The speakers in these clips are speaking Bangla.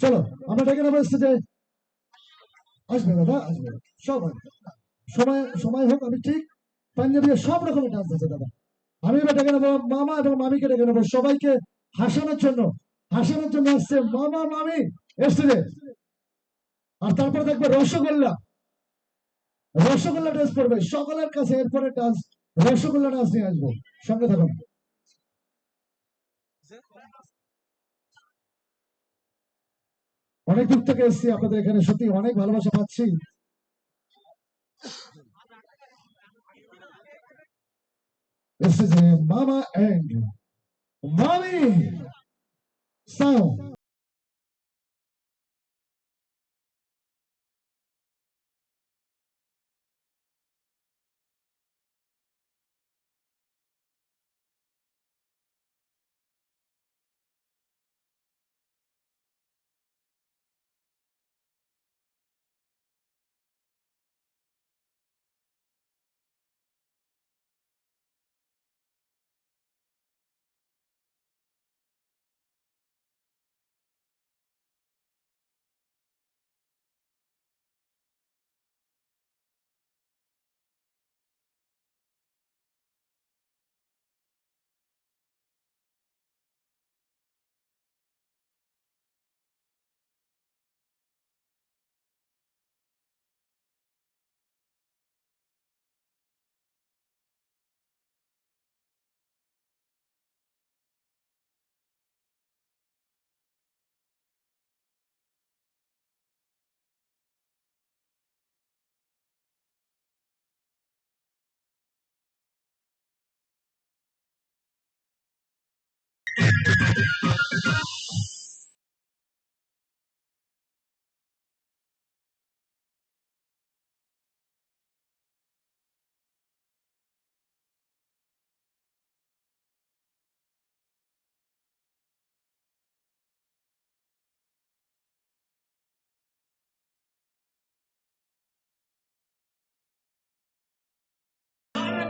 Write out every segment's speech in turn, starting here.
চলো, আমরা ডেকে নেব স্টেজে আসবে দাদা, আসবে। সব সময় সময় হোক, আমি ঠিক পাঞ্জাবি সব রকমের ডান্স আছে দাদা। আমি এবার ডেকে নেব মামা এবং মামিকে ডেকে নেব সবাইকে হাসানোর জন্য। হাসানোর জন্য আসছে মামা, মামি স্টেজে আর তারপরে দেখবে রসগোল্লা। রসগোল্লা ডান্স করবে সকলের কাছে এরপরে ডান্স রসগোল্লা ডান্স নিয়ে আসব। সঙ্গে থাকুন। অনেক দূর থেকে এসেছি, আপনাদের এখানে সত্যি অনেক ভালোবাসা পাচ্ছি। এসেছে মামা এন্ড মামি। সাউন্ড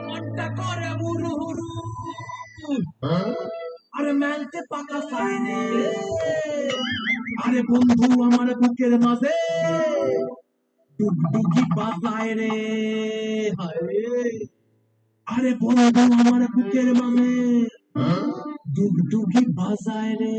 মনটা করে হুরু হুরু আরে মেলতে পাকা সাইনে আরে বন্ধু, আমার বুকের মাঝে ডুগডুগি বাজায় রে। আরে বন্ধু, আমার বুকের মাঝে ডুগডুগি বাজায় রে।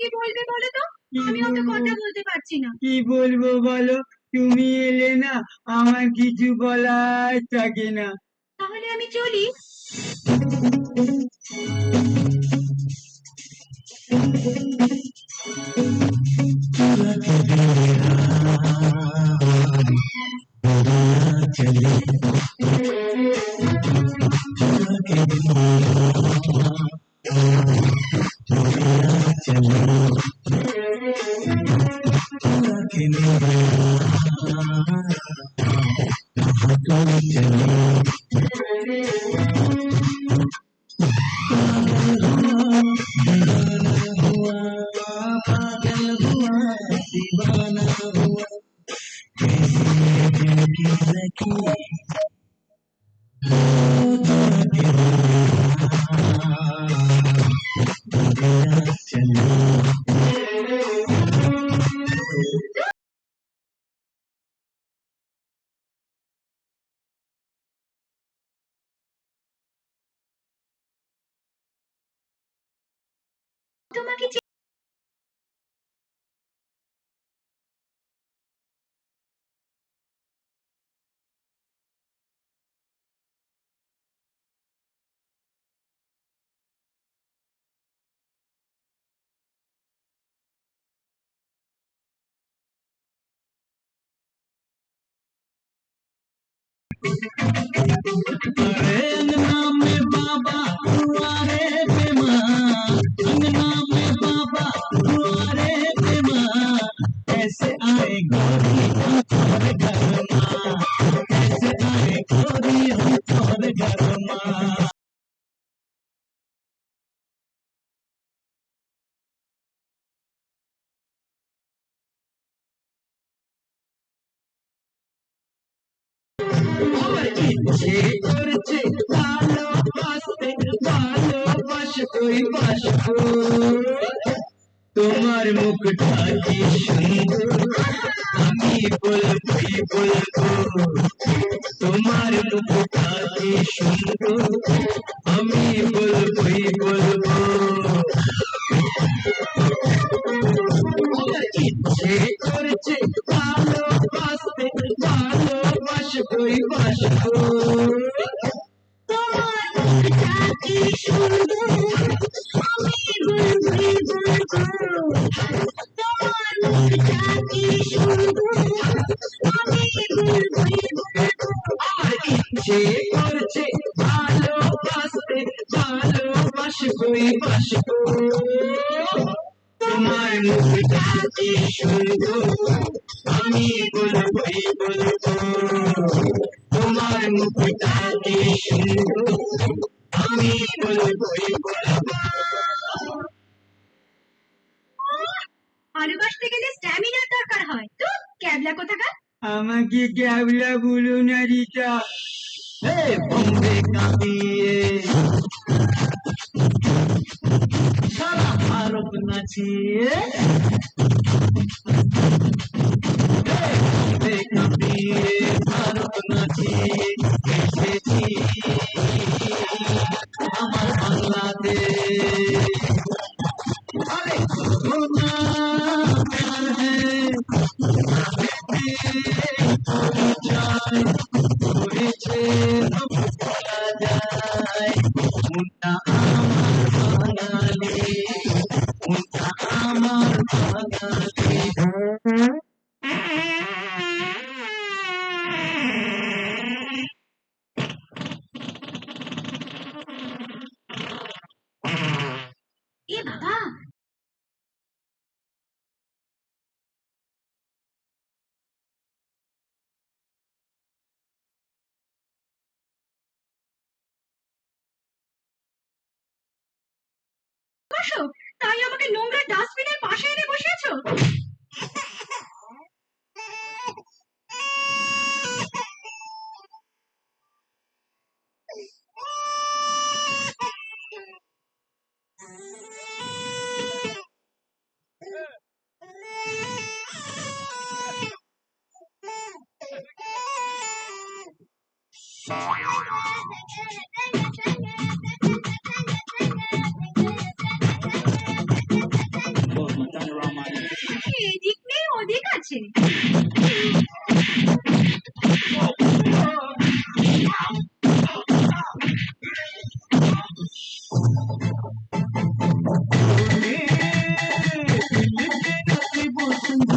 কি বলবে বলো তো? আমি অত কথা বলতে পারছি না। কি বলব বলো? তুমি এলে না আমার কিছু বলার থাকে না। তাহলে আমি চলি। लगी Música তোমার মুখটা কি সুন্দর, আমি বলবই বলব, তোমার মুখটা কি সুন্দর, আমি বলবই বলব। ইচ্ছে করছে ভালোবাসতে ভালোবাস বাসবো তোমার মুখটা কি সুন্দর ইচ্ছে করছে ভালোবাসতে ভালোবাস কই বাসবো তোমার মুখটা কি সুন্দর আমি বলবই বলব তোমার মুখটা সুন্দর আমি বলবই বলব ভালোবাসতে গেলে স্ট্যামিনার দরকার হয়। তো ক্যাবলা কোথাকার? আমাকে ক্যাবলা বলো না রিতা হে বম্বে কাঁপিয়ে সারা ভারত নাচিয়ে। হে বম্বে কাঁপিয়ে ভারত নাচিয়ে এসেছি। আমার বাংলাদেশ। अरे होना प्यार है। जाए নোংরা ডাস্টবিনের পাশে এনে বসিয়েছো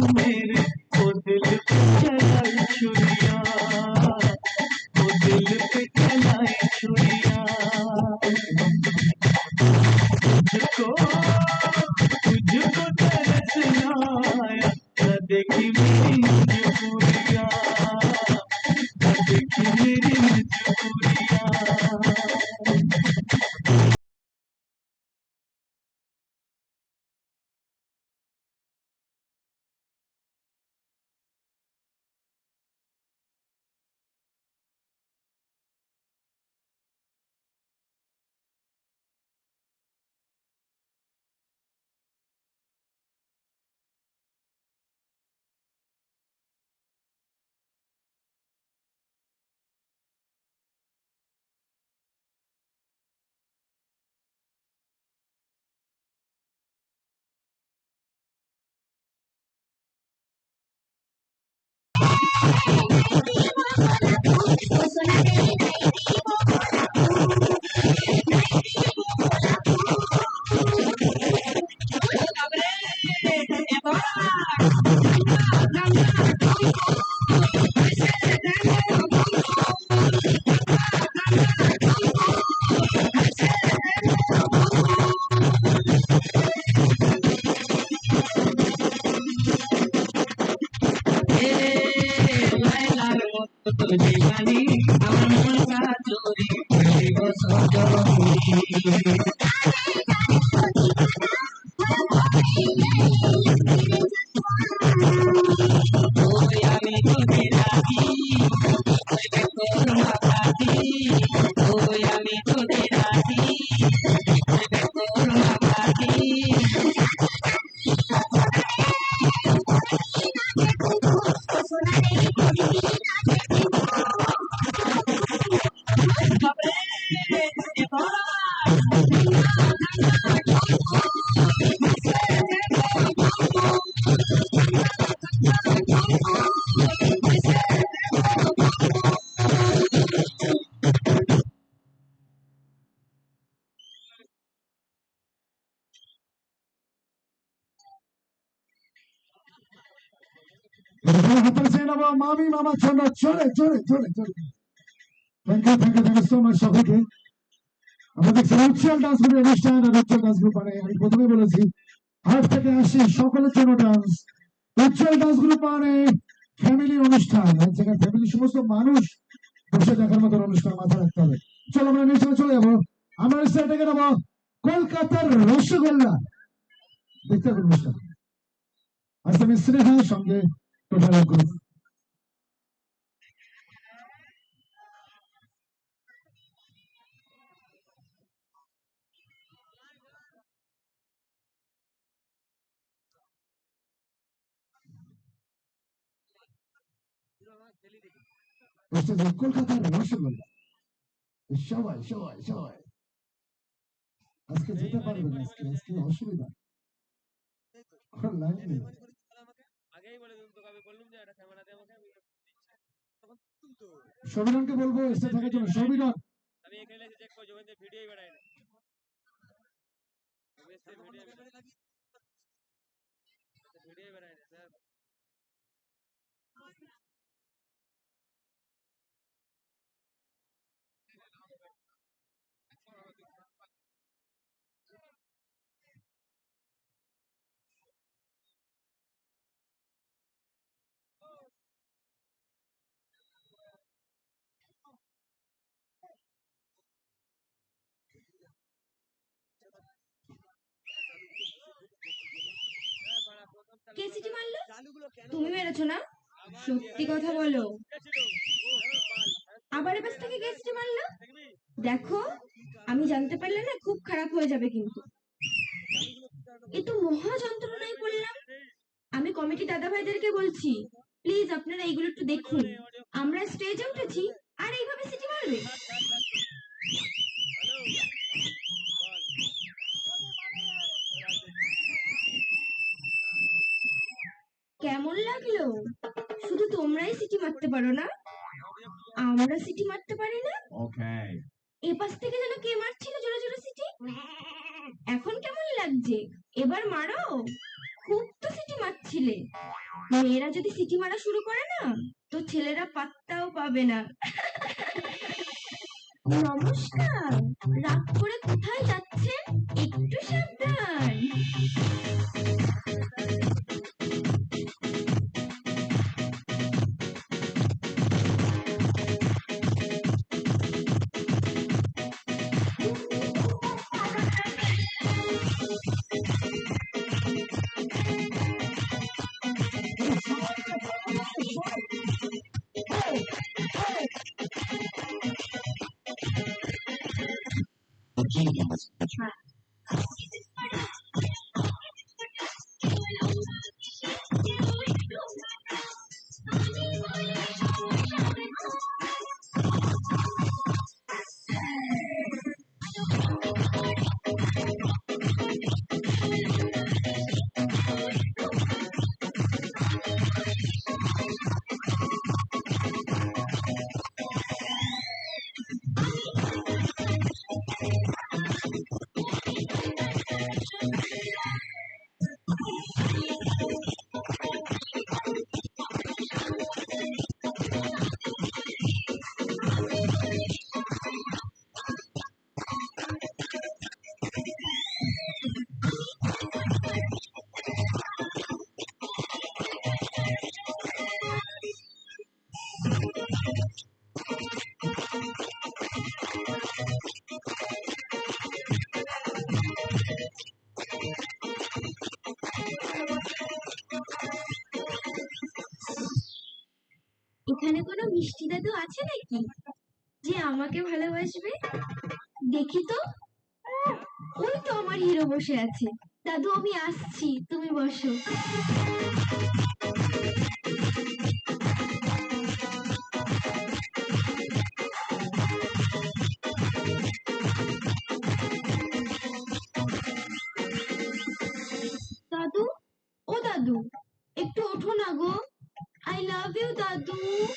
Amen. Tony Danny. মামি মামার জন্য জোরে জোরে জোরে জোরে thank you thank you thank you so much সবাইকে আমরা দেখছি উচ্চল ডান্স গ্রুপের অনুষ্ঠান আর উচ্চল ডান্স গ্রুপ আমি প্রথমে বলেছি হাট থেকে আসি সকলের জন্য dance Uchchal dance group family অনুষ্ঠান জায়গায় ফ্যামিলি সমস্ত মানুষ বসে দেখার মতো অনুষ্ঠান মাথা রাখতে হবে। চলো আমরা নিচে চলে যাব। আমরা স্টেট থেকে নেব কলকাতার রসগোল্লা। দেখতে হবে অনুষ্ঠান। আজকে আমি স্নেহার সঙ্গে টোটাল গ্রুপ কলকাতার রসগোল্লা সবাই সবাই সবাই। আজকে যেতে পারবে না আজকে আজকে অসুবিধা। লাইন নেই। আগেই বলে দিন তোকে আমি বললাম যে একটা ক্যামেরা দে আমাকে সবিননকে বলব এসে থাকার জন্য সবিনন আমি এখানে চেক করছি ওখানে ভিডিওই বেড়ায় না। আমি এসে ভিডিও ভিডিও না স্যার। কে সিটি মারলো? তুমি মেরেছো না? সত্যি কথা বলো। আবার এবার থেকে কে সিটি মারলো? দেখো আমি জানতে পারলে না খুব খারাপ হয়ে যাবে কিন্তু। এ তো মহা যন্ত্রণায় পড়লাম আমি কমিটি দাদা ভাইদেরকে বলছি প্লিজ আপনারা এইগুলো একটু দেখুন। আমরা স্টেজে উঠেছি আর এইভাবে সিটি মারবে? তোমরাই সিটি মারতে পারো না। আমরা সিটি মারতে পারি না। Okay. এ পাশ থেকে যেন কে মারছিল জোরে জোরে সিটি? এখন কেমন লাগছে? এবার মারো। খুব তো সিটি মারছিলে। মেয়েরা যদি সিটি মারা শুরু করে না তো ছেলেরা পাত্তাও পাবে না। নমস্কার। রাগ করে কোথায় যাচ্ছেন? একটু সাবধান। আছে নাকি? যে আমাকে ভালোবাসবে? দেখি তো। ওই তো আমার হিরো বসে আছে। দাদু, আমি আসছি। তুমি বসো। দাদু? ও দাদু, একটু ওঠো না গো। love you, Dadu.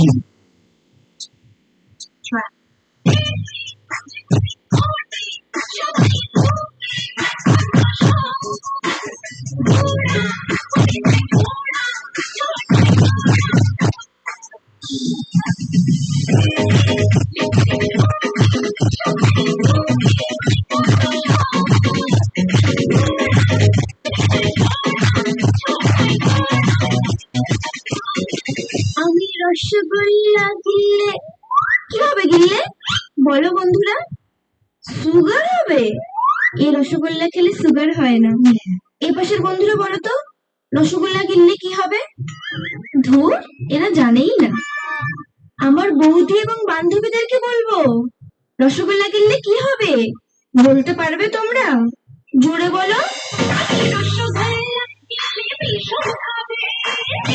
দাদু রসগোল্লা গিললে কি হবে গিললে বলো বন্ধুরা সুগার হবে? এই রসগোল্লা খেলে সুগার হয় না। এ পাশের বন্ধুরা বলো তো, রসগোল্লা গিললে কি হবে? ধুর, এরা জানেই না। আমার বৌদি এবং বান্ধবীদেরকে বলব, রসগোল্লা গিললে কি হবে? বলতে পারবে তোমরা? জোরে বলো। থ্যাংক あっ!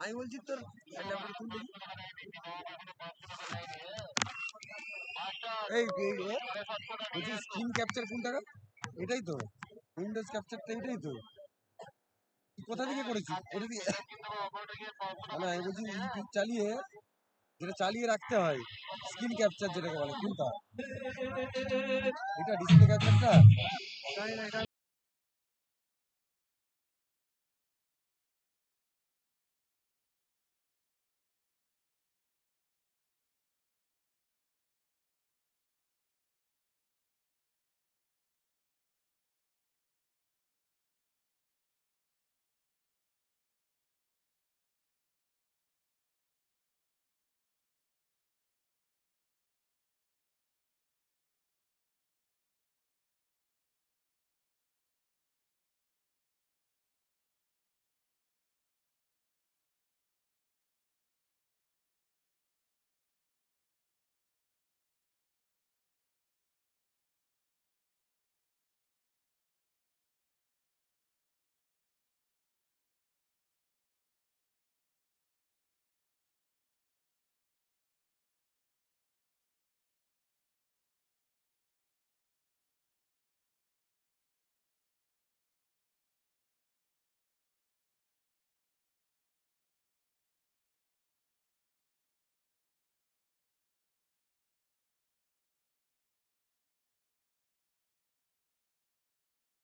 আমি বলছি তোর স্ক্রিন ক্যাপচার কোনটা এটাই তো। উইন্ডোজ ক্যাপচারটা এটাই তো। কোথা থেকে করেছিস? দিয়ে। আমি বলছি চালিয়ে, যেটা চালিয়ে রাখতে হয় স্ক্রিন ক্যাপচার যেটাকে বলে, কোনটা? এটা ডিসপ্লে ক্যাপচারটা